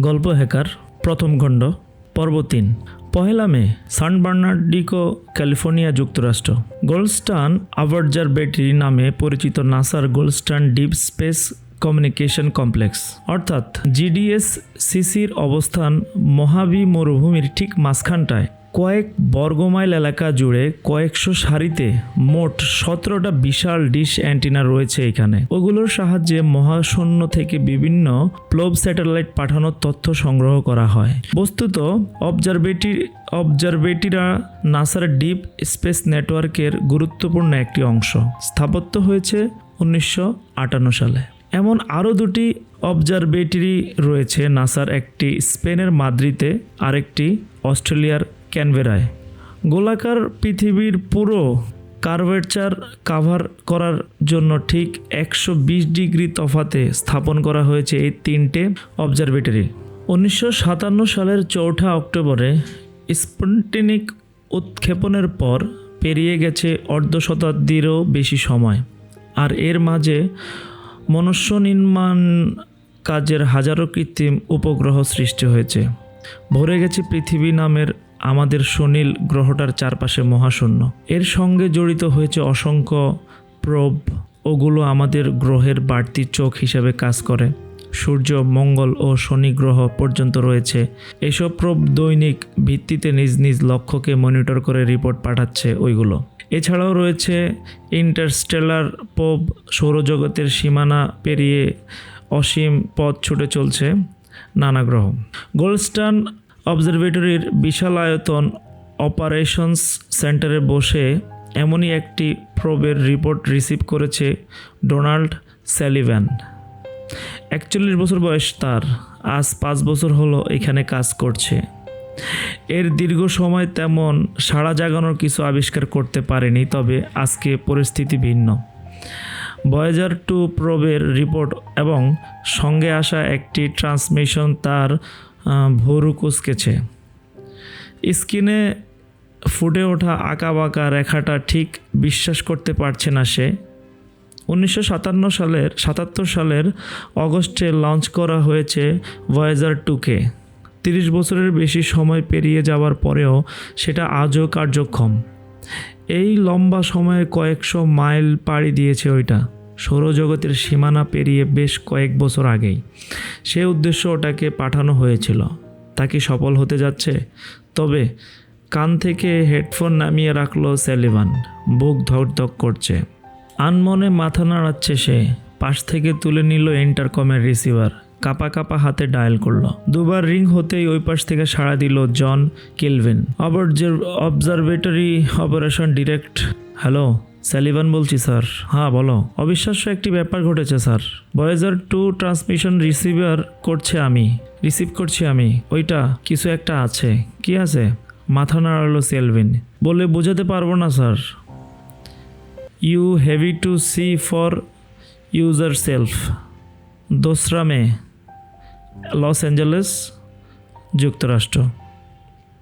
গল্প হ্যাকার, প্রথম খণ্ড, পর্ব তিন। পহেলা মে, সান বার্নার্ডিকো, ক্যালিফোর্নিয়া যুক্তরাষ্ট্র। গোল্ডস্টান ব্যাটারি নামে পরিচিত নাসার Goldstone deep space communication complex. অর্থাৎ জিডিএস সিসির অবস্থান মহাবি মরুভূমির ঠিক মাঝখানটায়। কয়েক বর্গমাইল এলাকা জুড়ে কয়েকশো সারিতে মোট সতেরোটা বিশাল ডিশ অ্যান্টিনা রয়েছে এখানে। ওগুলোর সাহায্যে মহাশূন্য থেকে বিভিন্ন প্লোব স্যাটেলাইট পাঠানোর তথ্য সংগ্রহ করা হয়। বস্তুত অবজারভেটি, অবজারভেটিরা নাসার ডিপ স্পেস নেটওয়ার্কের গুরুত্বপূর্ণ একটি অংশ। স্থাপত্য হয়েছে উনিশশো আটান্ন সালে। এমন আরও দুটি অবজারভেটরি রয়েছে নাসার, একটি স্পেনের মাদ্রিদে, আরেকটি অস্ট্রেলিয়ার ক্যানবেরায় গোলাকার পৃথিবীর পুরো কার্ভেচার কাভার করার জন্য ঠিক একশো বিশ ডিগ্রি তফাতে স্থাপন করা হয়েছে এই তিনটে অবজারভেটরি। উনিশশো সাতান্ন সালের চৌঠা অক্টোবরে স্পন্টেনিক উৎক্ষেপণের পর পেরিয়ে গেছে অর্ধ শতাব্দীরও বেশি সময়। আর এর মাঝে মনুষ্য নির্মাণ কাজের হাজারো কৃত্রিম উপগ্রহ সৃষ্টি হয়েছে। ভরে গেছে পৃথিবী নামের আমাদের সুনীল গ্রহটার চারপাশে মহাশূন্য। এর সঙ্গে জড়িত হয়েছে অসংখ্য প্রব, ওগুলো আমাদের গ্রহের বাড়তি চোখ হিসেবে কাজ করে। সূর্য, মঙ্গল ও শনি গ্রহ পর্যন্ত রয়েছে। এসব প্রব দৈনিক ভিত্তিতে নিজ নিজ লক্ষ্যকে মনিটর করে রিপোর্ট পাঠাচ্ছে ওইগুলো। এছাড়াও রয়েছে ইন্টারস্টেলার পোব সৌরজগতের সীমানা পেরিয়ে অসীম পথ ছুটে চলছে নানা গ্রহ। গোল্ডস্টান অবজারভেটরির বিশাল আয়তন অপারেশনস সেন্টারে বসে এমনই একটি প্রবের রিপোর্ট রিসিভ করেছে ডোনাল্ড স্যালিভ্যান একচল্লিশ বছর বয়স তার, আজ পাঁচ বছর হলো এখানে কাজ করছে। এর দীর্ঘ সময় তেমন সাড়া জাগানোর কিছু আবিষ্কার করতে পারেনি, তবে আজকে পরিস্থিতি ভিন্ন। ভয়েজার টু প্রবের রিপোর্ট এবং সঙ্গে আসা একটি ট্রান্সমিশন তার ভুরু কুচকেছে। স্ক্রিনে ফুটে ওঠা আঁকা বাঁকা রেখাটা ঠিক বিশ্বাস করতে পারছে না সে। উনিশশো সাতান্ন সালের, সাতাত্তর সালের অগস্টে লঞ্চ করা হয়েছে ভয়েজার টুকে। তিরিশ বছরের বেশি সময় পেরিয়ে যাওয়ার পরেও সেটা আজও কার্যক্ষম। এই লম্বা সময়ে কয়েকশো মাইল পাড়ি দিয়েছে ওইটা। সৌরজগতের সীমানা পেরিয়ে বেশ কয়েক বছর আগেই। সে উদ্দেশ্য ওটাকে পাঠানো হয়েছিল। তা কি সফল হতে যাচ্ছে? তবে কান থেকে হেডফোন নামিয়ে রাখল স্যালিভান বুক ধকধক করছে। আনমনে মাথা নাড়াচ্ছে সে। পাশ থেকে তুলে নিল ইন্টারকমের রিসিভার। কাপা কাপা হাতে ডায়াল করল। দুবার রিং হতেই ওই পাশ থেকে সাড়া দিল John Kelvin. Observatory operation direct. Hello? Sullivan বলছি, স্যার। হ্যাঁ বলো। অবিশ্বাস্য একটি ব্যাপার ঘটেছে, স্যার। ভয়েজার টু ট্রান্সমিশন রিসিভার করছে আমি। রিসিভ করছি আমি। ওইটা কিছু একটা আছে। কি আছে? মাথা নাড়ালো সেলভিন। বলে বোঝাতে পারব না, sir. You have to see for yourself দোসরা মে, লস অ্যাঞ্জেলেস, যুক্তরাষ্ট্র।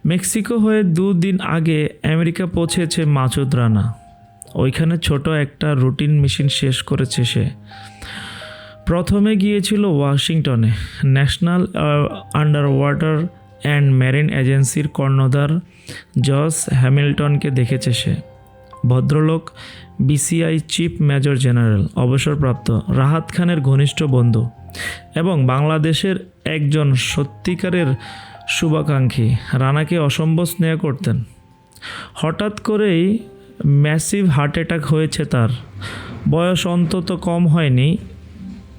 মেক্সিকো হয়ে দুদিন আগে আমেরিকা পৌঁছেছে মাচুদ রানা। ওইখানে ছোট একটা রুটিন মেশিন শেষ করেছে সে। প্রথমে গিয়েছিল ওয়াশিংটনে, national under water and marine এজেন্সির কর্ণধার জস হ্যামিল্টনকে দেখেছে সে। ভদ্রলোক, বিসিআই চিফ মেজর জেনারেল, অবসরপ্রাপ্ত, রাহাত খানের ঘনিষ্ঠ বন্ধু এবং বাংলাদেশের একজন সত্যিকারের শুভাকাঙ্ক্ষী, রানাকে অসম্ভব স্নেহ করতেন। হঠাৎ করেই ম্যাসিভ হার্ট অ্যাটাক হয়েছে তার। বয়স অন্তত কম হয়নি।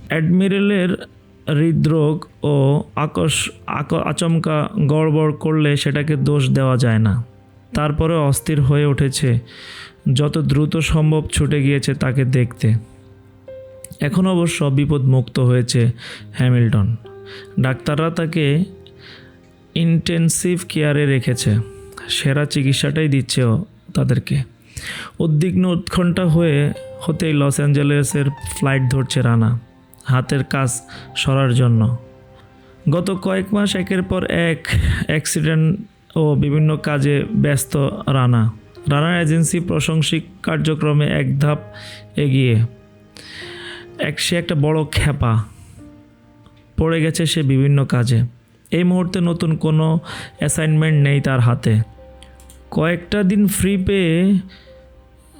অ্যাডমিরালের হৃদরোগ ও আকস আক- আচমকা গড়বড় করলে সেটাকে দোষ দেওয়া যায় না। তারপরে অস্থির হয়ে উঠেছে। যত দ্রুত সম্ভব ছুটে গিয়েছে তাকে দেখতে। এখন অবশ্য বিপদ মুক্ত হয়েছে হ্যামিল্টন। ডাক্তাররা তাকে ইন্টেনসিভ কেয়ারে রেখেছে। সেরা চিকিৎসাটাই দিচ্ছে তাদেরকে। উদ্বিগ্ন উৎকণ্ঠা হয়ে হতেই লস অ্যাঞ্জেলেসের ফ্লাইট ধরছে রানা, হাতের কাজ সরার জন্য। গত কয়েক মাস একের পর এক অ্যাক্সিডেন্ট ও বিভিন্ন কাজে ব্যস্ত রানা। রানার এজেন্সি প্রশংসিক কার্যক্রমে এক ধাপ এগিয়ে, এক সে একটা বড় খ্যাপা পড়ে গেছে সে বিভিন্ন কাজে। এই মুহূর্তে নতুন কোনো অ্যাসাইনমেন্ট নেই তার হাতে। কয়েকটা দিন ফ্রি পেয়ে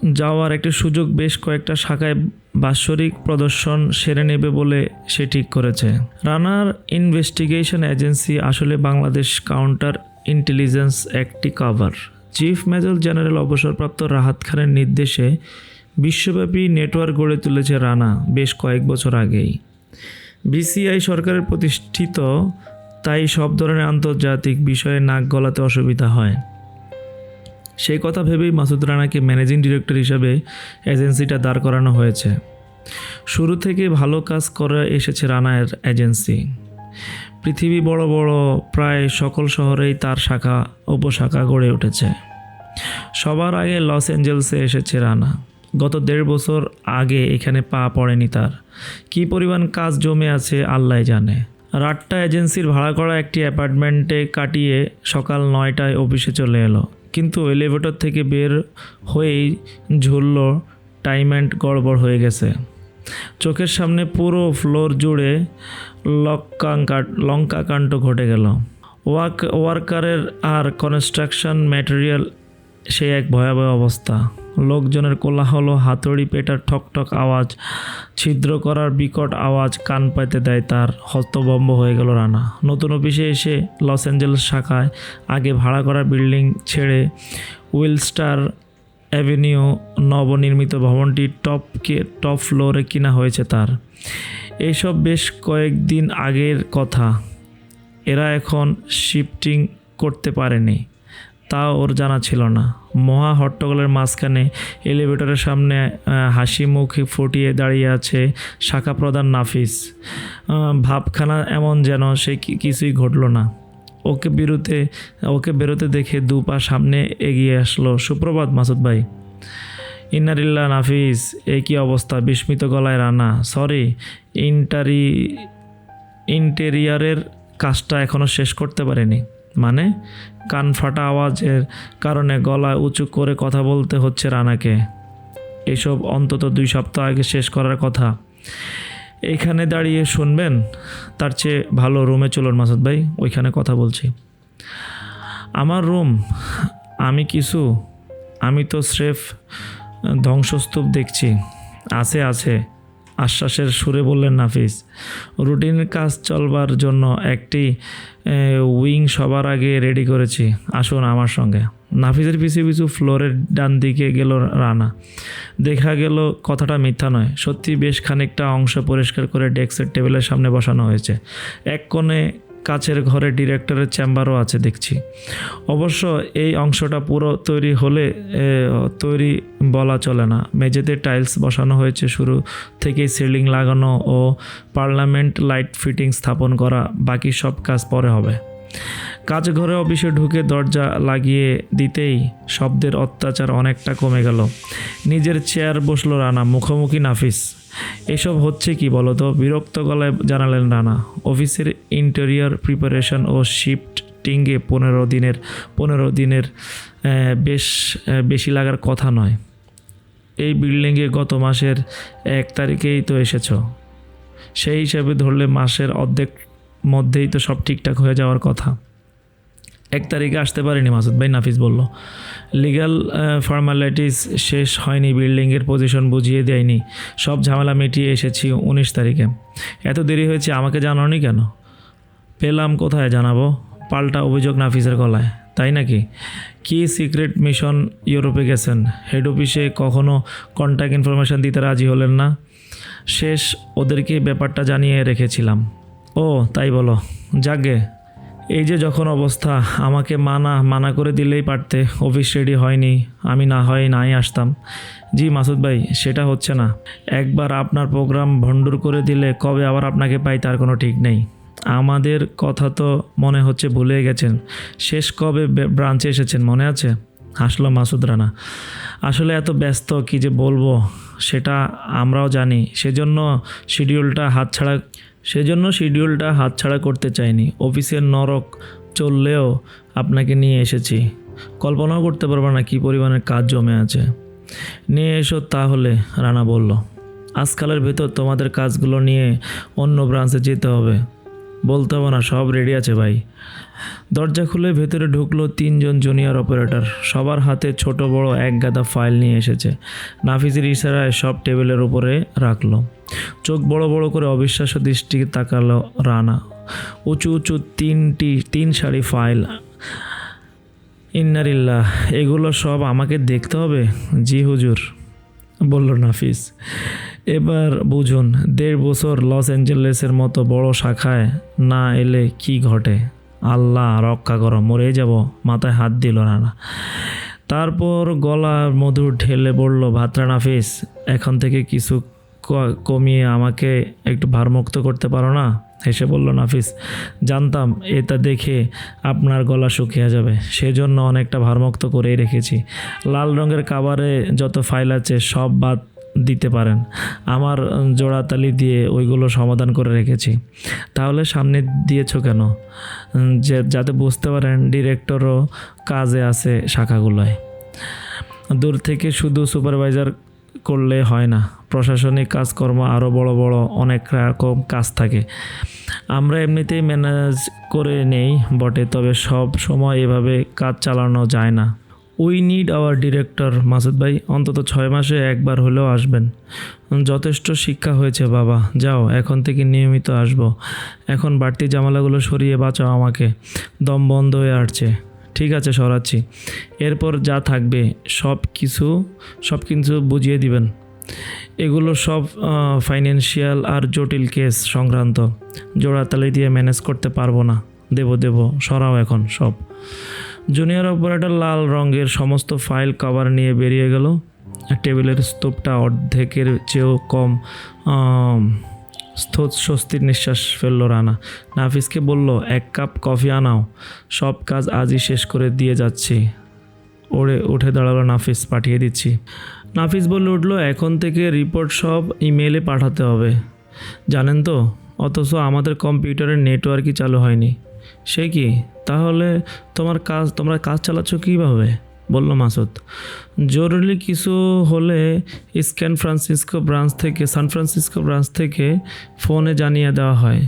যাওয়ার একটি সুযোগ বেশ কয়েকটা শাখায় বাৎসরিক প্রদর্শন সেরে নেবে বলে সে ঠিক করেছে। রানার ইনভেস্টিগেশন এজেন্সি আসলে বাংলাদেশ কাউন্টার ইন্টেলিজেন্স একটি কভার। চিফ মেজর জেনারেল অবসরপ্রাপ্ত রাহাত খানের নির্দেশে বিশ্বব্যাপী নেটওয়ার্ক গড়ে তুলেছে রানা বেশ কয়েক বছর আগেই। বিসিআই সরকারের প্রতিষ্ঠিত, তাই সব ধরনের আন্তর্জাতিক বিষয়ে নাক গলাতে অসুবিধা হয়। সেই কথা ভেবেই মাসুদ রানাকে ম্যানেজিং ডিরেক্টর হিসাবে এজেন্সিটা দাঁড় করানো হয়েছে। শুরু থেকে ভালো কাজ করে এসেছে রানার এজেন্সি। পৃথিবী বড় বড়, প্রায় সকল শহরেই তার শাখা, উপশাখা গড়ে উঠেছে। সবার আগে লস অ্যাঞ্জেলসে এসেছে রানা। গত দেড় বছর আগে এখানে পা পড়েনি তার। কী পরিমাণ কাজ জমে আছে আল্লাহ জানে। রাতটা এজেন্সির ভাড়া করা একটি অ্যাপার্টমেন্টে কাটিয়ে সকাল নয়টায় অফিসে চলে এলো। কিন্তু এলিভেটর থেকে বের হয়েই ঝুললো টাইম অ্যান্ড গড়বড় হয়ে গেছে। চোখের সামনে পুরো ফ্লোর জুড়ে লঙ্কা লঙ্কাকাণ্ড ঘটে গেল। ওয়ার্ক ওয়ার্কারের আর কনস্ট্রাকশন ম্যাটেরিয়াল সেই এক ভয়াবহ অবস্থা। লোকজনের কোলাহল হাতুড়ি পেটার ঠকঠক আওয়াজ, ছিদ্র করার বিকট আওয়াজ কান পাইতে দেয় তার। হস্তবম্ব হয়ে গেল রানা। নতুন অফিসে এসে লস অ্যাঞ্জেলেস শাখায় আগে ভাড়া করা বিল্ডিং ছেড়ে উইলস্টার অ্যাভিনিউ নবনির্মিত ভবনটি টপকে টপ ফ্লোরে কিনা হয়েছে তার। এইসব বেশ কয়েকদিন আগের কথা। এরা এখন শিফটিং করতে পারেনি। তা ওর জানা ছিল না। মহা হট্টগোলের মাঝখানে এলিভেটরের সামনে হাসি মুখ ফুটিয়ে দাঁড়িয়ে আছে শাখা প্রধান নাফিস ভাবখানা এমন যেন সে কিছুই ঘটলো না। ওকে বেরোতে ওকে বেরোতে দেখে দু পা সামনে এগিয়ে আসলো সুপ্রভাত মাসুদ ভাই। ইন্নারিল্লা নাফিস এই কি অবস্থা? বিস্মিত গলায় রানা, সরি, ইন্টারি, ইন্টেরিয়ারের কাজটা এখনও শেষ করতে পারেনি। মানে কান ফাটা আওয়াজের কারণে গলা উঁচু করে কথা বলতে হচ্ছে রানাকে। এসব অন্তত দুই সপ্তাহ আগে শেষ করার কথা। এইখানে দাঁড়িয়ে শুনবেন? তার চেয়ে ভালো রুমে চলুন মাসুদ ভাই, ওইখানে কথা বলছি। আমার রুম, আমি কিছু, আমি তো স্রেফ ধ্বংসস্তূপ দেখছি। আছে আছে। আশ্বাসের সুরে বললেন নাফিস, রুটিন কাজ চলবার জন্য একটি উইং সবার আগে রেডি করেছি। আসুন আমার সঙ্গে। নাফিসের পিছু পিছু ফ্লোরের ডান দিকে গেল রানা। দেখা গেল কথাটা মিথ্যা নয়, সত্যি বেশ খানিকটা অংশ পরিষ্কার করে ডেস্কের টেবিলের সামনে বসানো হয়েছে। এক কোণে কাছের ঘরে ডিরেক্টরের চেম্বারও আছে দেখছি। অবশ্য এই অংশটা পুরো তৈরি হলে তৈরি বলা চলে না। মেঝেতে টাইলস বসানো হয়েছে শুরু থেকেই, সিলিং লাগানো ও পার্লামেন্ট লাইট ফিটিং স্থাপন করা। বাকি সব কাজ পরে হবে। কাজ ঘরে অফিসে ঢুকে দরজা লাগিয়ে দিতেই শব্দের অত্যাচার অনেকটা কমে গেল। নিজের চেয়ার বসল রানা, মুখোমুখি নাফিস। এসব হচ্ছে কি বলতো? বিরক্ত গলায় জানালেন রানা। অফিসের ইন্টেরিয়র প্রিপারেশন ও শিফট শিফটিংয়ে পনেরো দিনের পনেরো দিনের বেশ বেশি লাগার কথা নয়। এই বিল্ডিংয়ে গত মাসের এক তারিখেই তো এসেছ। সেই হিসাবে ধরলে মাসের অর্ধেক মধ্যেই তো সব ঠিকঠাক হয়ে যাওয়ার কথা। এক তারিখে আসতে পারিনি মাসুদ। ভাই নাফিস বলল লিগ্যাল ফর্মালিটিস শেষ হয়নি বিল্ডিংয়ের পজিশন বুঝিয়ে দেয়নি। সব ঝামেলা মিটিয়ে এসেছি উনিশ তারিখে। এত দেরি হয়েছে আমাকে জানাওনি কেন? পেলাম কোথায় জানাব? পাল্টা অভিযোগ নাফিসের গলায়, তাই নাকি? কি সিক্রেট মিশন ইউরোপে গেছেন? হেড অফিসে কখনো কন্ট্যাক্ট ইনফরমেশন দিতে রাজি হলেন না? শেষ, ওদেরকে ব্যাপারটা জানিয়ে রেখেছিলাম। ও, তাই বলো। যাগে এই যে যখন অবস্থা, আমাকে মানা মানা করে দিলেই পারতে অফিস রেডি হয়নি, আমি না হয় নাই আসতাম। জি মাসুদ ভাই, সেটা হচ্ছে না। একবার আপনার প্রোগ্রাম ভণ্ডুর করে দিলে, কবে আবার আপনাকে পাই তার কোনো ঠিক নেই। আমাদের কথা তো মনে হচ্ছে ভুলে গেছেন। শেষ কবে ব্রাঞ্চে এসেছেন, মনে আছে? হাসলো মাসুদ রানা। আসলে এত ব্যস্ত, কি যে বলব? সেটা আমরাও জানি। সেজন্য শিডিউলটা হাতছাড়া সেজন্য শিডিউলটা হাতছাড়া করতে চাইনি। অফিসের নরক চললেও আপনাকে নিয়ে এসেছি। কল্পনাও করতে পারব না কী পরিমাণের কাজ জমে আছে। নিয়ে এসো তাহলে, রানা বলল। আজকালের ভেতর তোমাদের কাজগুলো নিয়ে অন্য ব্রাঞ্চে যেতে হবে। বলতে হবে না, সব রেডি আছে ভাই। দরজা খুলে ভেতরে ঢুকলো তিনজন জুনিয়র অপারেটর। সবার হাতে ছোট বড় এক গাদা ফাইল নিয়ে এসেছে। নাফিজের ইশারায় সব টেবিলের উপরে রাখল। চোখ বড় বড় করে অবিশ্বাস্য দৃষ্টি তাকালো রানা। উঁচু উঁচু তিনটি, তিন সারি ফাইল। ইন্নারিল্লাহ, এগুলো সব আমাকে দেখতে হবে? জি হুজুর, বলল নাফিস। এবার বুঝুন, দেড় বছর লস অ্যাঞ্জেলেসের মতো বড় শাখায় না এলে কি ঘটে? আল্লাহ, রক্ষা করো মরে যাব, মাথায় হাত দিল রানা। তারপর গলা মধুর ঢেলে বলল, ভাত্রা নাফিস, এখন থেকে কিছু কমিয়ে আমাকে একটু ভারমুক্ত করতে পারো না? হেসে বলল, নাফিস, জানতাম, এটা দেখে আপনার গলা শুকিয়ে যাবে। সেজন্য অনেকটা ভারমুক্ত করেই রেখেছি। লাল রঙের কাবারে যত ফাইল আছে, সব বাদ দিতে পারেন। আমার জোড়াতালি দিয়ে ওইগুলো সমাধান করে রেখেছি। তাহলে সামনে দিয়েছ কেন? যে, যাতে বুঝতে পারেন, ডিরেক্টরও কাজে আছে শাখাগুলোয়। দূর থেকে শুধু সুপারভাইজার করলে হয় না। প্রশাসনিক কাজকর্ম আরও বড় বড় অনেক রকম কাজ থাকে। আমরা এমনিতেই ম্যানেজ করে নেই বটে, তবে সব সময় এভাবে কাজ চালানো যায় না। We need our director Masud ভাই। অন্তত ছয় মাসে একবার হলেও আসবেন। যথেষ্ট শিক্ষা হয়েছে বাবা। যাও, এখন থেকে নিয়মিত আসব। এখন বাড়তি জামালাগুলো সরিয়ে বাঁচাও আমাকে। দম বন্ধ হয়ে আসছে। ঠিক আছে সরাচ্ছি। এরপর যা থাকবে, সব কিছু সব কিছু বুঝিয়ে দিবেন। এগুলো সব ফাইন্যান্সিয়াল আর জটিল কেস সংক্রান্ত। জোড়াতালি দিয়ে ম্যানেজ করতে পারব না। দেব দেব, সরাও এখন সব। জুনিয়র অপারেটর লাল রঙের সমস্ত ফাইল কভার নিয়ে বেরিয়ে গেল। টেবিলের স্তূপটা অর্ধেকের চেয়েও কম আম, স্থ- স্বস্তির নিঃশ্বাস ফেলল রানা। নাফিসকে বলল এক কাপ কফি আনাও। সব কাজ আজই শেষ করে দিয়ে যাচ্ছি। ওড়ে উঠে দাঁড়াল নাফিস পাঠিয়ে দিচ্ছি। নাফিস বলে উঠল এখন থেকে রিপোর্ট সব ইমেলে পাঠাতে হবে। জানেন তো অথচ আমাদের কম্পিউটারের নেটওয়ার্কই চালু হয়নি। সে কি? তাহলে তোমার কাজ তোমরা কাজ চালাচ্ছ কীভাবে? বলল মাসুদ, জরুরি কিছু হলে স্ক্যান ফ্রান্সিসকো ব্রাঞ্চ থেকে, সান ফ্রান্সিসকো ব্রাঞ্চ থেকে ফোনে জানিয়ে দেওয়া হয়।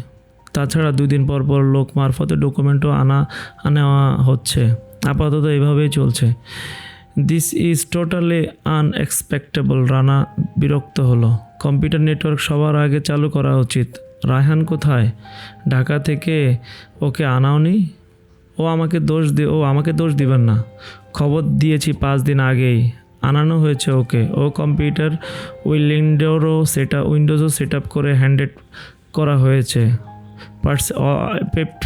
তাছাড়া দুদিন পর পর লোক মারফতে ডকুমেন্টও আনা আনেওয়া হচ্ছে। আপাতত এভাবেই চলছে। This is totally unexpectable Rana বিরক্ত হলো। কম্পিউটার নেটওয়ার্ক সবার আগে চালু করা উচিত। রায়হান কোথায়? ঢাকা থেকে ওকে আনাওনি? ও আমাকে দোষ দিয়ে ও আমাকে দোষ দিবেন না। খবর দিয়েছি পাঁচ দিন আগেই। আনানো হয়েছে ওকে। ও কম্পিউটার উইন্ডোরও সেট, উইন্ডোজও সেট আপ করে হ্যান্ডেড করা হয়েছে।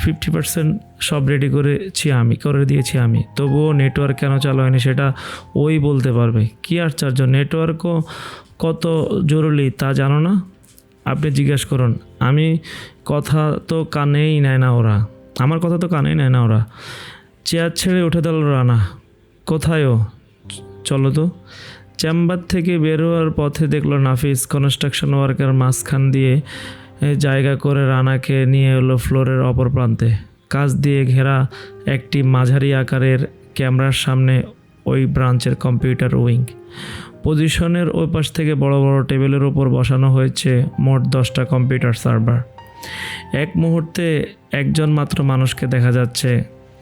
ফিফটি পার্সেন্ট সব রেডি করেছি আমি, করে দিয়েছি আমি। তবুও নেটওয়ার্ক কেন চালু হয়নি সেটা ওই বলতে পারবে। কি আশ্চর্য, নেটওয়ার্কও কত জরুরি তা জানো না? আপনি জিজ্ঞেস করুন। আমি কথা তো কানেই নেয় না ওরা। আমার কথা তো কানেই নেয় না ওরা। চেয়ার ছেড়ে উঠে দিল রানা। কোথায় ও চলো তো। চেম্বার থেকে বেরোয়ার পথে দেখল নাফিস কনস্ট্রাকশন ওয়ার্কার মাঝখান দিয়ে জায়গা করে রানাকে নিয়ে এলো ফ্লোরের অপর প্রান্তে। কাজ দিয়ে ঘেরা একটি মাঝারি আকারের ক্যামেরার সামনে ওই ব্রাঞ্চের কম্পিউটার উইং পজিশনের ওই পাশ থেকে বড় বড় টেবিলের ওপর বসানো হয়েছে মোট দশটা কম্পিউটার সার্ভার এক মুহূর্তে একজন মাত্র মানুষকে দেখা যাচ্ছে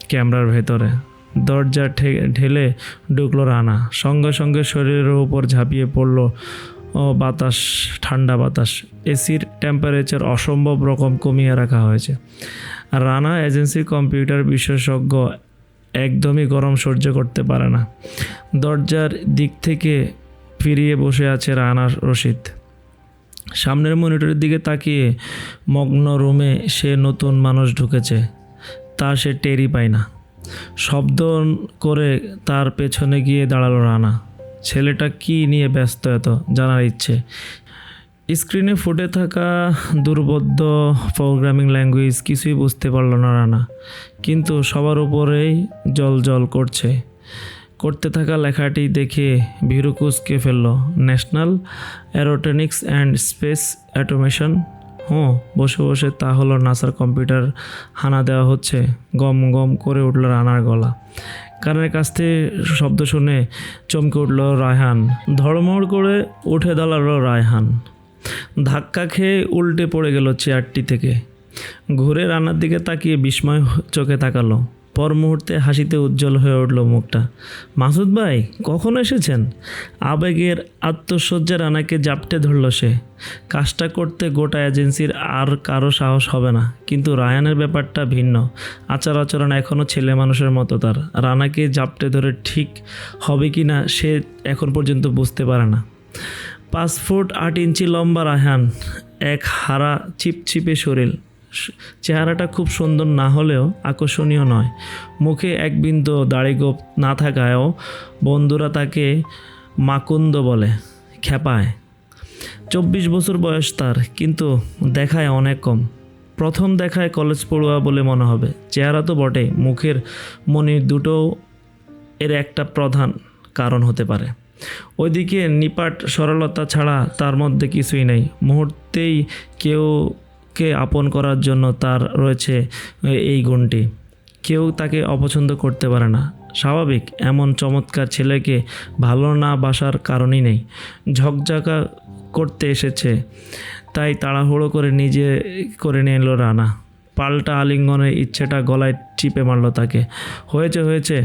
ক্যামেরার ভেতরে। দরজা ঢেলে ঢুকলো রানা। সঙ্গে সঙ্গে শরীরের উপর ঝাঁপিয়ে পড়ল, ও বাতাস, ঠান্ডা বাতাস। এসির টেম্পারেচার অসম্ভব রকম কমিয়ে রাখা হয়েছে। রানা এজেন্সি কম্পিউটার বিশেষজ্ঞ একদমই গরম সহ্য করতে পারে না। দরজার দিক থেকে ফিরিয়ে বসে আছে রানা রশিদ। সামনের মনিটরের দিকে তাকিয়ে মগ্ন রুমে সে নতুন মানুষ ঢুকেছে। তা সে টেরই পায় না। শব্দ করে তার পেছনে গিয়ে দাঁড়াল রানা। ছেলেটা কি নিয়ে ব্যস্ত এত? জানার ইচ্ছে। স্ক্রিনে ফুটে থাকা দুর্বোধ্য প্রোগ্রামিং ল্যাঙ্গুয়েজ কিছুই বুঝতে পারল না রানা। কিন্তু সবার উপরেই জল জল করছে। করতে থাকা লেখাটি দেখে ভিরুকুসকে ফেলল। National aeronautics and space automation হুঁ বসে বসে তা হলো নাসার কম্পিউটার হানা দেওয়া হচ্ছে। গম গম করে উঠল রানার গলা। কানের কাছ থেকে শব্দ শুনে চমকে উঠল রায়হান। ধড়মড় করে উঠে দাঁড়াল রায়হান। ধাক্কা খেয়ে উল্টে পড়ে গেল চেয়ারটি থেকে। ঘুরে রানার দিকে তাকিয়ে বিস্ময় চোখে তাকালো। পর মুহূর্তে হাসিতে উজ্জ্বল হয়ে উঠল মুখটা। মাসুদ ভাই, কখন এসেছেন? আবেগের আত্মসজ্জা রানাকে জাপটে ধরল সে। কাজটা করতে গোটা এজেন্সির আর কারও সাহস হবে না। কিন্তু রায়ানের ব্যাপারটা ভিন্ন। আচার আচরণ এখনও ছেলে মানুষের মতো তার। রানাকে জাপটে ধরে ঠিক হবে কি না সে এখন পর্যন্ত বুঝতে পারে না। পাঁচ ফুট আট ইঞ্চি লম্বা রায়হান এক হারা চিপচিপে শরীর। চেহারাটা খুব সুন্দর না হলেও আকর্ষণীয় নয়। মুখে এক বিন্দু দাড়িগোপ না থাকায়ও বন্ধুরা তাকে মাকুন্দ বলে খেপায় চব্বিশ বছর বয়স তার, কিন্তু দেখায় অনেক কম। প্রথম দেখায় কলেজ পড়ুয়া বলে মনে হবে। চেহারা তো বটে মুখের মনি দুটো এর একটা প্রধান কারণ হতে পারে। ওইদিকে নিপাট সরলতা ছাড়া তার মধ্যে কিছুই নেই। মুহূর্তেই কেউকে আপন করার জন্য তার রয়েছে এই গুণটি। কেউ তাকে অপছন্দ করতে পারে না। স্বাভাবিক, এমন চমৎকার ছেলেকে ভালো না বাসার কারণই নেই। ঝকঝকা করতে এসেছে, তাই তাড়াহুড়ো করে নিজে করে নিয়ে এলো রানা। পাল্টা আলিঙ্গনের ইচ্ছেটা গলায় চিপে মারল তাকে। হয়েছে হয়েছে,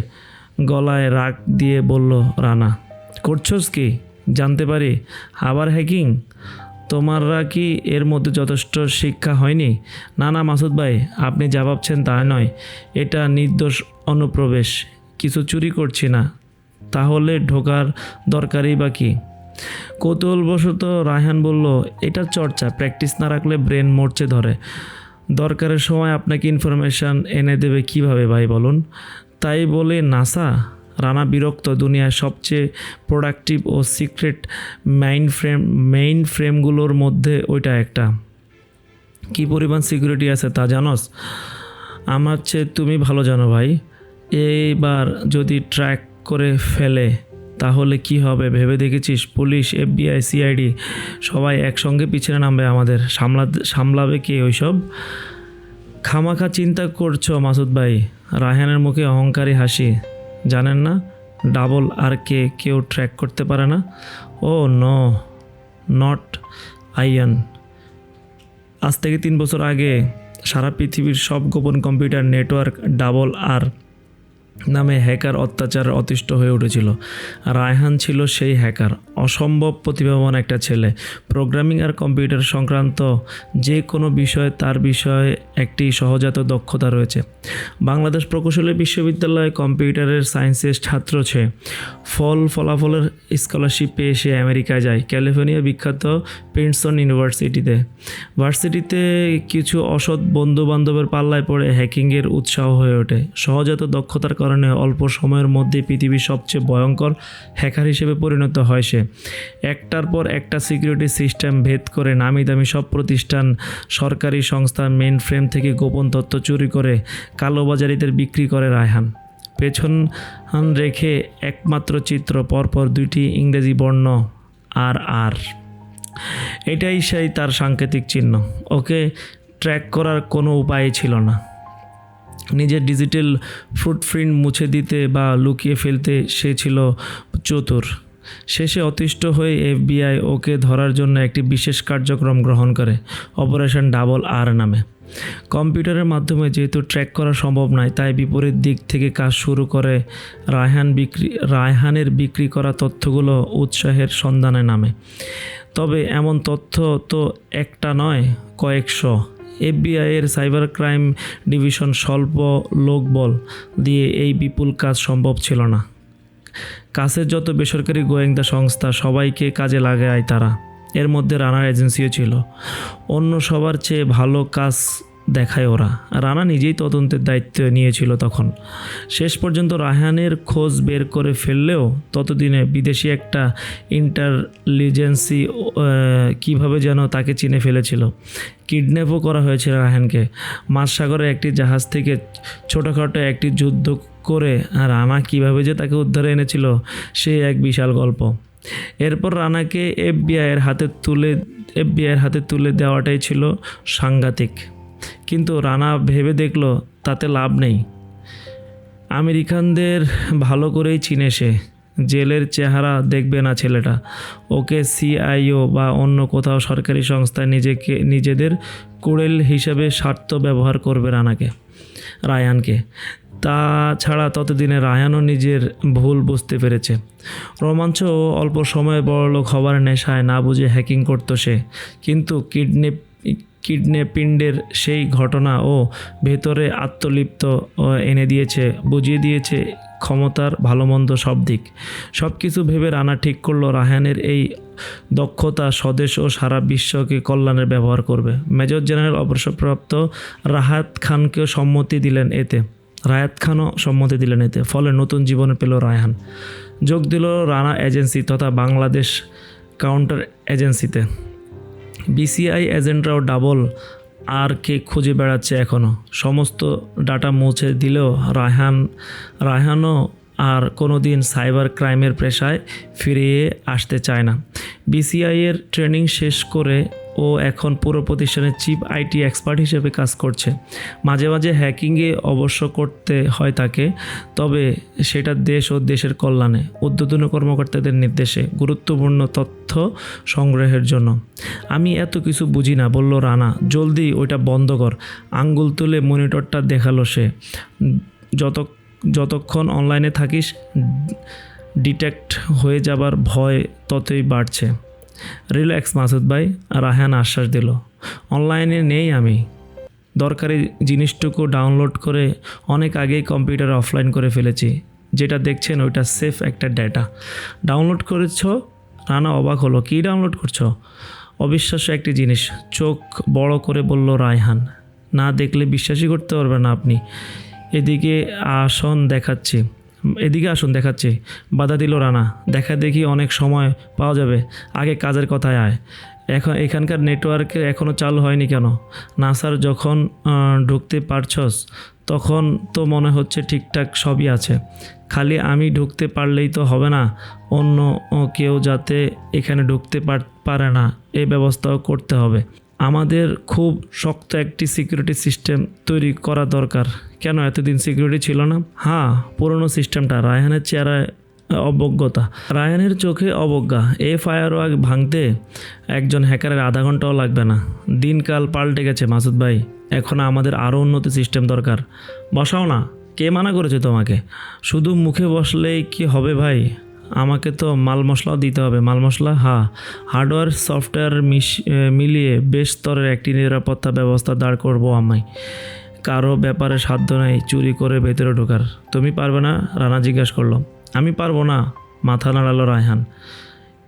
গলায় রাগ দিয়ে বলল রানা, করছোস কি? জানতে পারি? আবার হ্যাকিং তোমাররা কি এর মধ্যে যথেষ্ট শিক্ষা হয়নি? না না, মাসুদ ভাই, আপনি যা ভাবছেন তা নয়। এটা নির্দোষ অনুপ্রবেশ। কিছু চুরি করছি না। তাহলে ঢোকার দরকারই বা কি? কৌতূহলবশত রায়হান বলল, এটা চর্চা, প্র্যাকটিস না রাখলে ব্রেন মরচে ধরে। দরকারের সময় আপনাকে ইনফরমেশান এনে দেবে কীভাবে ভাই, বলুন? তাই বলে নাসা? রানা বিরক্ত দুনিয়ার সবচেয়ে প্রোডাক্টিভ ও সিক্রেট মাইন্ড ফ্রেম মেইন ফ্রেমগুলোর মধ্যে ওইটা একটা। কি পরিমাণ সিকিউরিটি আছে তা জানোস? আমার চেয়ে তুমি ভালো জানো ভাই। এইবার যদি ট্র্যাক করে ফেলে, তাহলে কি হবে ভেবে দেখেছিস? পুলিশ এফবিআই সিআইডি সবাই একসঙ্গে পিছনে নামবে আমাদের। সামলা, সামলাবে কে ওইসব? খামাখা চিন্তা করছ মাসুদ ভাই। রায়হানের মুখে অহংকারী হাসি। জানেন না? ডাবল আর কে কেউ ট্র্যাক করতে পারে না? ও নো নট আইয়ান আজ থেকে তিন বছর আগে সারা পৃথিবীর সব গোপন কম্পিউটার নেটওয়ার্ক ডাবল আর নামে হ্যাকার অত্যাচার অতিষ্ঠ হয়ে উঠেছিল। রায়হান ছিল সেই হ্যাকার অসম্ভব প্রতিভাবান একটা ছেলে। প্রোগ্রামিং আর কম্পিউটার সংক্রান্ত যে কোনো বিষয়ে তার বিষয়ে একটি সহজাত দক্ষতা রয়েছে। বাংলাদেশ প্রকৌশলী বিশ্ববিদ্যালয়ে কম্পিউটারের সায়েন্সের ছাত্র সে। ফল ফলাফলের স্কলারশিপ পেয়ে সে আমেরিকায় যায়। ক্যালিফোর্নিয়া বিখ্যাত প্রিন্সটন ইউনিভার্সিটিতে। ভার্সিটিতে কিছু অসৎ বন্ধু বান্ধবের পাল্লায় পড়ে হ্যাকিংয়ের উৎসাহ হয়ে ওঠে। সহজাত দক্ষতার কারণে অল্প সময়ের মধ্যে পৃথিবীর সবচেয়ে ভয়ঙ্কর হ্যাকার হিসেবে পরিণত হয় সে। একটার পর একটা সিকিউরিটি সিস্টেম ভেদ করে নামি দামি সব প্রতিষ্ঠান সরকারি সংস্থা মেন ফ্রেম থেকে গোপন তথ্য চুরি করে কালোবাজারিদের বিক্রি করে রায়হান। পেছন রেখে একমাত্র চিত্র, পরপর দুইটি ইংরেজি বর্ণ, আর আর। এটাই সেই তার সাংকেতিক চিহ্ন। ওকে ট্র্যাক করার কোনো উপায় ছিল না। নিজের ডিজিটাল ফুটপ্রিন্ট মুছে দিতে বা লুকিয়ে ফেলতে সে ছিল চতুর। শেষে অতিষ্ঠ হয়ে এফবিআই ওকে ধরার জন্য একটি বিশেষ কার্যক্রম গ্রহণ করে, অপারেশন ডাবল আর নামে। কম্পিউটারের মাধ্যমে যেহেতু ট্র্যাক করা সম্ভব নয়, তাই বিপরীত দিক থেকে কাজ শুরু করে রায়হান বিক্রি, রায়হানের বিক্রি করা তথ্যগুলো উৎসাহের সন্ধানে নামে। তবে এমন তথ্য তো একটা নয়, কয়েকশো। এফবিআইয়ের সাইবার ক্রাইম ডিভিশন স্বল্প লোকবল দিয়ে এই বিপুল কাজ সম্ভব ছিল না। কাছের যত বেসরকারি গোয়েন্দা সংস্থা সবাইকে কাজে লাগায় তারা। এর মধ্যে রানার এজেন্সিও ছিল। অন্য সবার চেয়ে ভালো কাজ দেখায় ওরা। রানা নিজেই তদন্তের দায়িত্ব নিয়েছিল তখন। শেষ পর্যন্ত রায়হানের খোঁজ বের করে ফেললেও ততদিনে বিদেশি একটা ইন্টারলিজেন্সি কীভাবে যেন তাকে চিনে ফেলেছিল। কিডন্যাপও করা হয়েছিল রায়হানকে মাঝসাগরের একটি জাহাজ থেকে ছোটোখাটো একটি যুদ্ধ করে আর রানা কীভাবে যে তাকে উদ্ধারে এনেছিল, সে এক বিশাল গল্প। এরপর রানাকে এফবিআইয়ের হাতে তুলে এফবিআইয়ের হাতে তুলে দেওয়াটাই ছিল সাংঘাতিক। কিন্তু রানা ভেবে দেখল, তাতে লাভ নেই। আমেরিকানদের ভালো করেই চিনে সে। জেলের চেহারা দেখবে না ছেলেটা। ওকে সিআইও বা অন্য কোথাও সরকারি সংস্থায় নিজেকে, নিজেদের কোড়েল হিসেবে স্বার্থ ব্যবহার করবে রানাকে, রায়ানকে। তাছাড়া ততদিনে রায়ানও নিজের ভুল বুঝতে পেরেছে। রোমাঞ্চ অল্প সময়ে বড়লোক হবার নেশায় না বুঝে হ্যাকিং করতো সে। কিন্তু কিডনি কিডনে পিণ্ডের সেই ঘটনা ও ভেতরে আত্মলিপ্ত এনে দিয়েছে, বুঝিয়ে দিয়েছে ক্ষমতার ভালো মন্দ সব দিক। সব কিছু ভেবে রানা ঠিক করল রাহানের এই দক্ষতা স্বদেশ ও সারা বিশ্বকে কল্যাণের ব্যবহার করবে। মেজর জেনারেল অবসরপ্রাপ্ত রাহাত খানকেও সম্মতি দিলেন এতে। রায়াত খানও সম্মতি দিলেন এতে, ফলে নতুন জীবন পেল রায়হান। যোগ দিল রানা এজেন্সি তথা বাংলাদেশ কাউন্টার এজেন্সিতে। বিসিআই এজেন্টরাও ডাবল আর কে খুঁজে বেড়াচ্ছে এখনও। সমস্ত ডাটা মুছে দিলেও রায়হান, রায়হানও আর কোনো দিন সাইবার ক্রাইমের পেশায় ফিরিয়ে আসতে চায় না। বিসিআইয়ের ট্রেনিং শেষ করে ও এখন পুরো প্রতিষ্ঠানের চিফ আইটি এক্সপার্ট হিসেবে কাজ করছে। মাঝে মাঝে হ্যাকিংয়ে অবশ্য করতে হয় তাকে, তবে সেটা দেশ ও দেশের কল্যাণে, উদ্বোধন কর্মকর্তাদের নির্দেশে, গুরুত্বপূর্ণ তথ্য সংগ্রহের জন্য। আমি এত কিছু বুঝি না, বলল রানা। জলদি ওইটা বন্ধ কর। আঙ্গুল তুলে মনিটরটা দেখাল সে। যত, যতক্ষণ অনলাইনে থাকিস, ডিটেক্ট হয়ে যাবার ভয় ততই বাড়ছে। রিল্যাক্স মাসুদ ভাই রাহান আশ্বাস দিল, অনলাইনে নেই আমি। দরকারি জিনিসটুকু ডাউনলোড করে অনেক আগেই কম্পিউটার অফলাইন করে ফেলেছি। যেটা দেখছেন ওইটা সেফ একটা ডেটা। ডাউনলোড করেছ? রানা অবাক হলো, কী ডাউনলোড করছ? অবিশ্বাস্য একটি জিনিস। চোখ বড় করে বলল রায়হান, না দেখলে বিশ্বাসই করতে পারবেন না আপনি। এদিকে আসন দেখাচ্ছি। এদিকে আসুন, দেখাচ্ছি। বাধা দিল রানা। দেখা দেখি অনেক সময় পাওয়া যাবে। আগে কাজের কথায় আয়। এখন এখানকার নেটওয়ার্কে এখনও চালু হয়নি কেন? নাসার যখন ঢুকতে পারছস, তখন তো মনে হচ্ছে ঠিকঠাক সবই আছে। খালি আমি ঢুকতে পারলেই তো হবে না। অন্য কেউ যাতে এখানে ঢুকতে পার- না। এই ব্যবস্থাও করতে হবে। আমাদের খুব শক্ত একটি সিকিউরিটি সিস্টেম তৈরি করা দরকার। কেন এতদিন সিকিউরিটি ছিল না? হ্যাঁ পুরনো সিস্টেমটা রায়হানের চেহারায় অবজ্ঞতা। রায়ানের চোখে অবজ্ঞা। এ ফায়ারওয়ার্ক ভাঙতে একজন হ্যাকারের আধা ঘন্টাও লাগবে না। দিনকাল পাল্টে গেছে, মাসুদ ভাই। এখন আমাদের আরও উন্নত সিস্টেম দরকার। বসাও না। কে মানা করেছে তোমাকে? শুধু মুখে বসলেই কি হবে ভাই? আমাকে তো মাল মশলাও দিতে হবে। মাল মশলা হ্যাঁ হার্ডওয়্যার, সফটওয়্যার মিলিয়ে বেশ স্তরের একটি নিরাপত্তা ব্যবস্থা দাঁড় করব আমায়। কারও ব্যাপারে সাধ্য নাই চুরি করে ভেতরে ঢোকার। তুমি পারবে না? রানা জিজ্ঞাসা করল। আমি পারব না, মাথা নাড়ালো Raihan.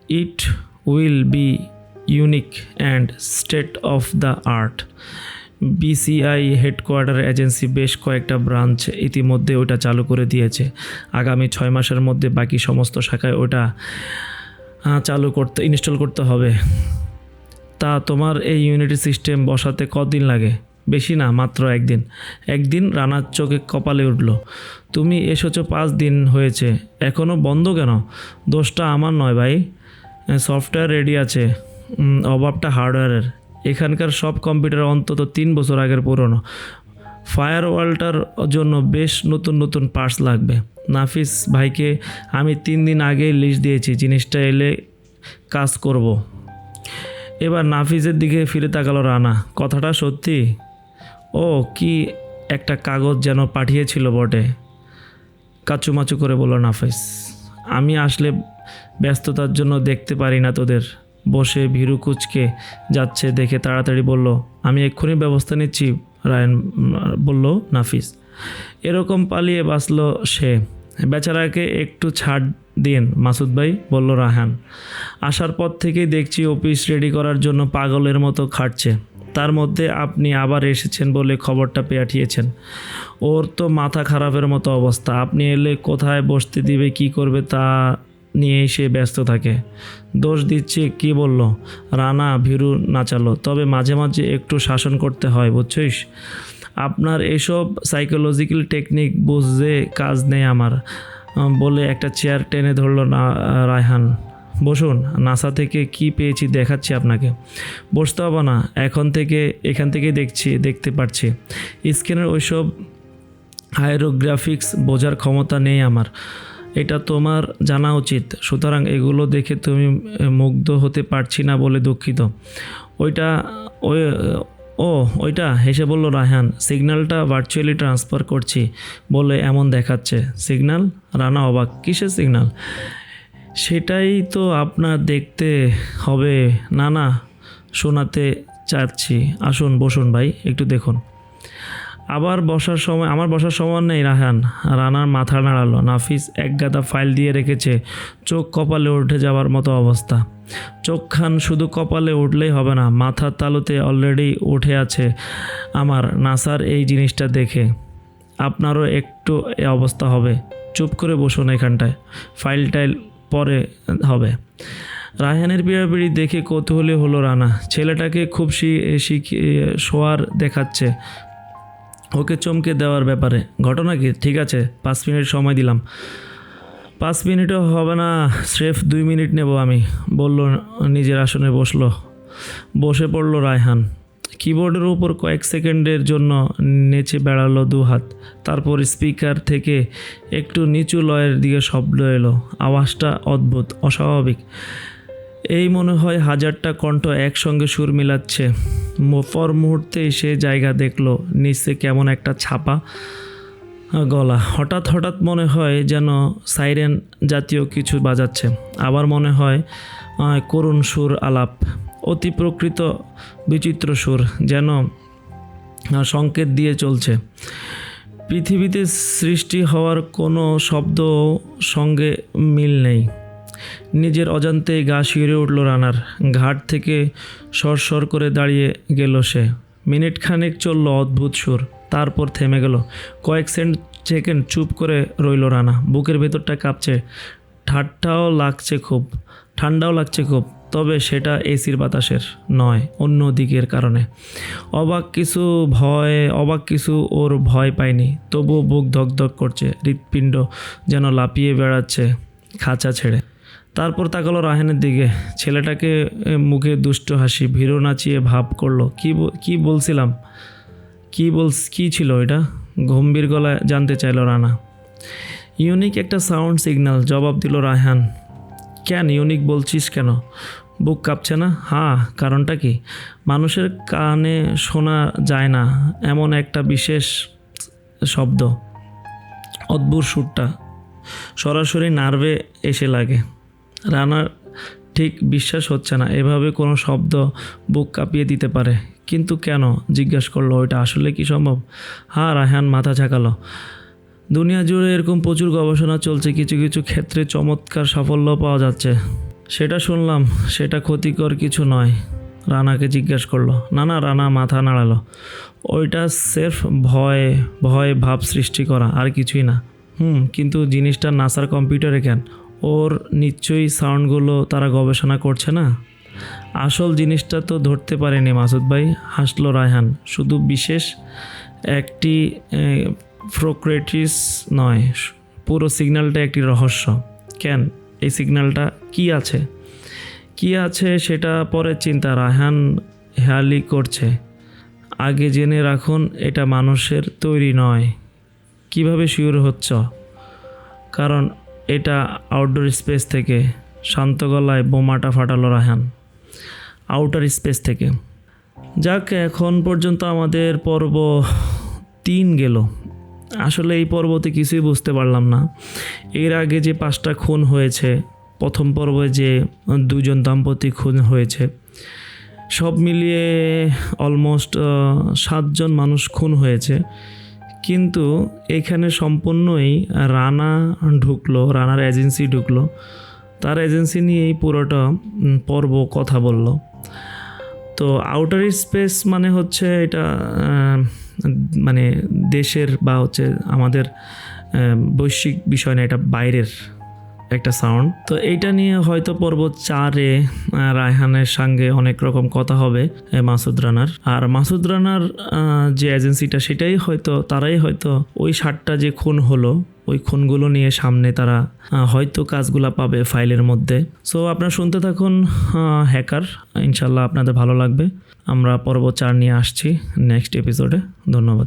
It will be unique and state of the art. BCI headquarter agency বেশ কয়েকটা ব্রাঞ্চ ইতিমধ্যে ওটা চালু করে দিয়েছে। আগামী ছয় মাসের মধ্যে বাকি সমস্ত শাখায় ওটা চালু করতে ইনস্টল করতে হবে। তা তোমার এই ইউনিটি সিস্টেম বসাতে কদিন লাগে? বেশি না, মাত্র একদিন। একদিন রানার চোখে কপালে উঠল। তুমি এসেছ পাঁচ দিন হয়েছে। এখনও বন্ধ কেন? দোষটা আমার নয় ভাই। সফটওয়্যার রেডি আছে। অভাবটা হার্ডওয়্যারের এখানকার সব কম্পিউটার অন্তত তিন বছর আগের পুরনো। ফায়ার ওয়ালটার জন্য বেশ নতুন নতুন পার্টস লাগবে। নাফিস ভাইকে আমি তিন দিন আগেই লিস্ট দিয়েছি, জিনিসটা এলে কাজ করব। এবার নাফিসের দিকে ফিরে তাকালো রানা। কথাটা সত্যি? ও, কি একটা কাগজ যেন পাঠিয়েছিল বটে। কাচুমাচু করে বলল, নাফিস, আমি আসলে ব্যস্ততার জন্য দেখতে পারি না তোদের। বসে ভীরু কুচকে যাচ্ছে দেখে তাড়াতাড়ি বলল, আমি এক্ষুনি ব্যবস্থা নিচ্ছি, রায়ন বলল, নাফিস। এরকম পালিয়ে বাঁচলো সে। বেচারাকে একটু ছাড় দিন, মাসুদ ভাই, বলল রাহান আসার পর থেকেই দেখছি অফিস রেডি করার জন্য পাগলের মতো খাটছে। তার মধ্যে আপনি আবার এসেছেন বলে খবরটা পেয়াঠিয়েছেন ওর তো মাথা খারাপের মতো অবস্থা। আপনি এলে কোথায় বসতে দিবে, কি করবে তা নিয়েই সে ব্যস্ত থাকে। দোষ দিচ্ছে কি বলল? রানা ভীরু নাচালো। তবে মাঝে মাঝে একটু শাসন করতে হয়, বুঝছিস? আপনার এসব সাইকোলজিক্যাল টেকনিক বুঝতে কাজ নেই আমার বলে একটা চেয়ার টেনে ধরলো না, রায়হান। বসুন, নাসা থেকে কি পেয়েছি দেখাচ্ছি আপনাকে। বসতে হবে না, এখন থেকে, এখান থেকেই দেখছি, দেখতে পাচ্ছি স্ক্রিনের ওইসব হাইরোগ্রাফিক্স বোঝার ক্ষমতা নেই আমার। এটা তোমার জানা উচিত। সুতরাং এগুলো দেখে তুমি মুগ্ধ হতে পারছি না বলে দুঃখিত। ওইটা ওই ও, ওইটা, হেসে বলল রায়হান, সিগন্যালটা ভার্চুয়ালি ট্রান্সফার করছি বলে এমন দেখাচ্ছে। সিগন্যাল? রানা অবাক, কিসের সিগন্যাল? সেটাই তো আপনার দেখতে হবে। না না, শোনাতে চাচ্ছি। আসুন, বসুন ভাই, একটু দেখুন। আবার বসার সময় আমার বসার সময় নেই, রাহান। রানার মাথা নাড়ালো। নাফিস এক গাদা ফাইল দিয়ে রেখেছে। চোখ কপালে উঠে যাওয়ার মতো অবস্থা। চোখখান শুধু কপালে উঠলেই হবে না, মাথার তালুতে অলরেডি উঠে আছে আমার নাসার এই জিনিসটা দেখে। আপনারও একটু এ অবস্থা হবে। চুপ করে বসুন এখানটায়। ফাইল টাইল পরে হবে। রায়হানের পিড়াপিড়ি দেখে কৌতূহলী হলো রানা। ছেলেটাকে খুব শোয়ার দেখাচ্ছে। ওকে চমকে দেওয়ার ব্যাপারে। ঘটনা কি? ঠিক আছে, পাঁচ মিনিট সময় দিলাম। পাঁচ মিনিটও হবে না, স্রেফ দুই মিনিট নেব আমি, বলল নিজের আসনে বসল। বসে পড়ল রায়হান। কিবোর্ডের উপর কয়েক সেকেন্ডের জন্য নেচে বেড়ালো দু হাত। তারপর স্পিকার থেকে একটু নিচু লয়ের দিকে শব্দ এলো। আওয়াজটা অদ্ভুত, অস্বাভাবিক। এই মনে হয় হাজারটা কণ্ঠ একসঙ্গে সুর মিলাচ্ছে। পর মুহূর্তেই সে জায়গা দেখল, নিচে কেমন একটা ছাপা গলা। হঠাৎ হঠাৎ মনে হয় যেন সাইরেন জাতীয় কিছু বাজাচ্ছে। আবার মনে হয় করুণ সুর আলাপ, অতি প্রকৃত বিচিত্র সুর যেন সংকেত দিয়ে চলছে। পৃথিবীতে সৃষ্টি হওয়ার কোনো শব্দ সঙ্গে মিল নেই। নিজের অজান্তেই গা শিউরে উঠল রানার। ঘাট থেকে সরসর করে দাঁড়িয়ে গেল সে। মিনিট খানেক চলল অদ্ভুত সুর, তারপর থেমে গেল। কয়েক সেন্ট সেকেন্ড চুপ করে রইল রানা। বুকের ভেতরটা কাঁপছে। ঠাট্টাও লাগছে খুব, ঠান্ডাও লাগছে খুব, তবে সেটা এসির বাতাসের নয়, অন্য দিকের কারণে। অবাক কিছু ভয়, অবাক কিছু ওর ভয় পায়নি। তবুও বুক ধকধক করছে। হৃৎপিণ্ড যেন লাপিয়ে বেড়াচ্ছে খাঁচা ছেড়ে। তারপর তাকালো রাহেনের দিকে। ছেলেটাকে মুখে দুষ্ট হাসি ভীরু নাচিয়ে ভাব করল। কি কি বলছিলাম? কি বল, কি ছিল এটা? গম্ভীর গলায় জানতে চাইলো রানা। ইউনিক একটা সাউন্ড সিগন্যাল, জবাব দিল রায়হান। কেন? ইউনিক বলছিস কেন? বুক কাঁপছে না? হ্যাঁ কারণটা কি? মানুষের কানে শোনা যায় না। এমন একটা বিশেষ শব্দ। অদ্ভুত সুরটা। সরাসরি নার্ভে এসে লাগে। রানার ঠিক বিশ্বাস হচ্ছে না। এভাবে কোনো শব্দ বুক কাঁপিয়ে দিতে পারে। কিন্তু কেন? জিজ্ঞাসা করল, ওইটা আসলে কি সম্ভব? হ্যাঁ রায়হান, মাথা ঝাঁকালো। দুনিয়া জুড়ে এরকম প্রচুর গবেষণা চলছে, কিছু কিছু ক্ষেত্রে চমৎকার সাফল্য পাওয়া যাচ্ছে। সেটা শুনলাম, সেটা ক্ষতিকর কিছু নয়। রানাকে জিজ্ঞেস করল, না না, রানা, মাথা নাড়ালো। ওইটা সেরফ ভয় ভয়, ভাব সৃষ্টি করা, আর কিছুই না। হুম, কিন্তু জিনিসটা নাসার কম্পিউটারে কেন? ওর নিশ্চয়ই সাউন্ডগুলো তারা গবেষণা করছে না? আসল জিনিসটা তো ধরতে পারেনি মাসুদ ভাই, হাসলো রায়হান। শুধু বিশেষ একটি প্রোক্রেটিস নয়, পুরো সিগন্যালটা একটি রহস্য। কেন? এই সিগন্যালটা কি আছে? কি আছে সেটা পরে চিন্তা রায়হান হেয়ালি করছে। আগে জেনে রাখুন, এটা মানুষের তৈরি নয়। কীভাবে শিওর হচ্ছ? কারণ এটা আউটডোর স্পেস থেকে শান্ত গলায় বোমাটা ফাটালো রায়হান আউটার স্পেস থেকে। যাক, এখন পর্যন্ত আমাদের পর্ব তিন গেল। আসলে এই পর্বতে কিছুই বুঝতে পারলাম না। এর আগে যে পাঁচটা খুন হয়েছে, প্রথম পর্বে যে দুজন দম্পতি খুন হয়েছে, সব মিলিয়ে অলমোস্ট সাতজন মানুষ খুন হয়েছে। কিন্তু এখানে সম্পূর্ণই রানা ঢুকলো, রানার এজেন্সি ঢুকলো। তার এজেন্সি নিয়েই পুরোটা পর্ব কথা বলল। তো আউটার স্পেস মানে হচ্ছে এটা মানে দেশের বা হচ্ছে আমাদের বৈশ্বিক বিষয় না, এটা বাইরের একটা সাউন্ড তো এইটা নিয়ে হয়তো পর্ব চারে রায়হানের সঙ্গে অনেক রকম কথা হবে মাসুদ রানার। আর মাসুদ রানার যে এজেন্সিটা সেটাই হয়তো, তারাই হয়তো ওই ষাটটা যে খুন হলো, ওই খুনগুলো নিয়ে সামনে তারা হয়তো কাজগুলা পাবে ফাইলের মধ্যে। সো আপনারা শুনতে থাকুন হ্যাকার ইনশাল্লাহ আপনাদের ভালো লাগবে। আমরা পর্ব চার নিয়ে আসছি নেক্সট এপিসোডে ধন্যবাদ।